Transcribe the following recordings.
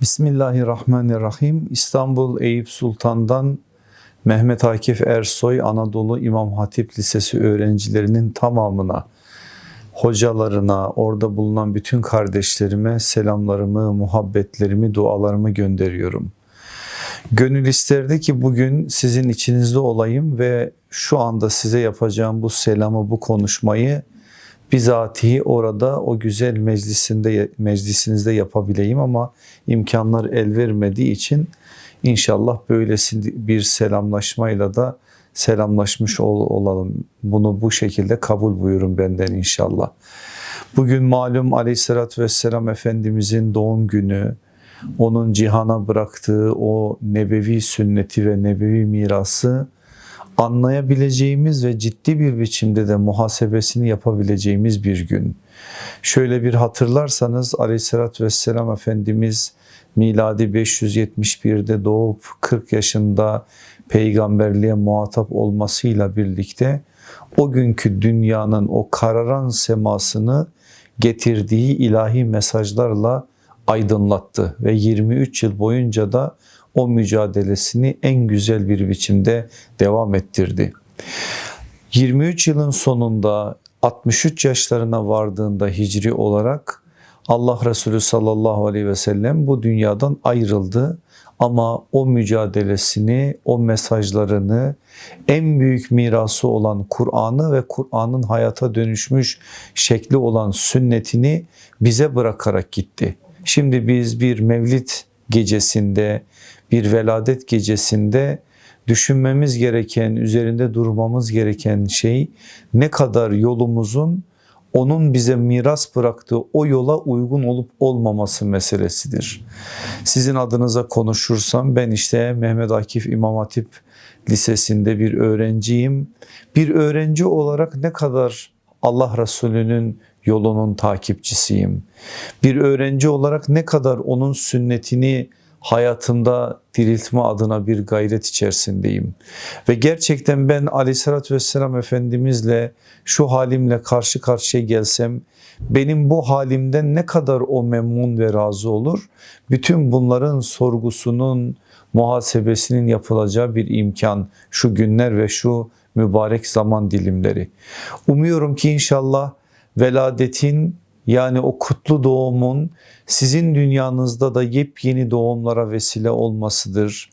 Bismillahirrahmanirrahim. İstanbul Eyüp Sultan'dan Mehmet Akif Ersoy Anadolu İmam Hatip Lisesi öğrencilerinin tamamına, hocalarına, orada bulunan bütün kardeşlerime selamlarımı, muhabbetlerimi, dualarımı gönderiyorum. Gönül isterdi ki bugün sizin içinizde olayım ve şu anda size yapacağım bu selamı, bu konuşmayı bizatihi orada o güzel meclisinde meclisinizde yapabileyim ama imkanlar el vermediği için inşallah böylesi bir selamlaşmayla da selamlaşmış ol, olalım. Bunu bu şekilde kabul buyurun benden inşallah. Bugün malum aleyhissalatü vesselam Efendimizin doğum günü, onun cihana bıraktığı o nebevi sünneti ve nebevi mirası anlayabileceğimiz ve ciddi bir biçimde de muhasebesini yapabileceğimiz bir gün. Şöyle bir hatırlarsanız Aleyhisselatü Vesselam Efendimiz miladi 571'de doğup 40 yaşında peygamberliğe muhatap olmasıyla birlikte o günkü dünyanın o kararan semasını getirdiği ilahi mesajlarla aydınlattı ve 23 yıl boyunca da o mücadelesini en güzel bir biçimde devam ettirdi. 23 yılın sonunda 63 yaşlarına vardığında hicri olarak Allah Resulü sallallahu aleyhi ve sellem bu dünyadan ayrıldı. Ama o mücadelesini, o mesajlarını, en büyük mirası olan Kur'an'ı ve Kur'an'ın hayata dönüşmüş şekli olan sünnetini bize bırakarak gitti. Şimdi biz bir mevlid gecesinde, bir veladet gecesinde düşünmemiz gereken, üzerinde durmamız gereken şey ne kadar yolumuzun onun bize miras bıraktığı o yola uygun olup olmaması meselesidir. Sizin adınıza konuşursam ben işte Mehmet Akif İmam Hatip Lisesi'nde bir öğrenciyim. Bir öğrenci olarak ne kadar Allah Resulü'nün yolunun takipçisiyim. Bir öğrenci olarak ne kadar onun sünnetini hayatımda diriltme adına bir gayret içerisindeyim. Ve gerçekten ben aleyhissalatü vesselam Efendimizle şu halimle karşı karşıya gelsem benim bu halimden ne kadar o memnun ve razı olur? Bütün bunların sorgusunun, muhasebesinin yapılacağı bir imkan şu günler ve şu mübarek zaman dilimleri. Umuyorum ki inşallah veladetin yani o kutlu doğumun sizin dünyanızda da yepyeni doğumlara vesile olmasıdır.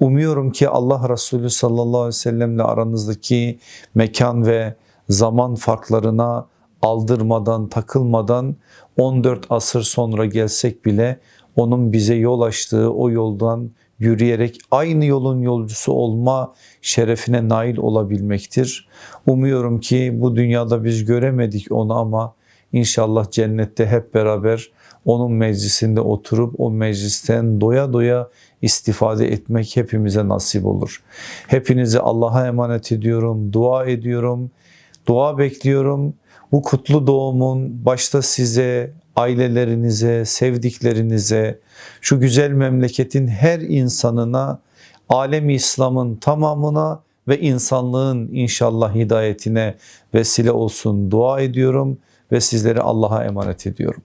Umuyorum ki Allah Resulü sallallahu aleyhi ve sellemle aranızdaki mekan ve zaman farklarına aldırmadan, takılmadan 14 asır sonra gelsek bile onun bize yol açtığı o yoldan yürüyerek aynı yolun yolcusu olma şerefine nail olabilmektir. Umuyorum ki bu dünyada biz göremedik onu ama İnşallah cennette hep beraber onun meclisinde oturup o meclisten doya doya istifade etmek hepimize nasip olur. Hepinizi Allah'a emanet ediyorum, dua ediyorum, dua bekliyorum. Bu kutlu doğumun başta size, ailelerinize, sevdiklerinize, şu güzel memleketin her insanına, alemi İslam'ın tamamına ve insanlığın inşallah hidayetine vesile olsun dua ediyorum ve sizleri Allah'a emanet ediyorum.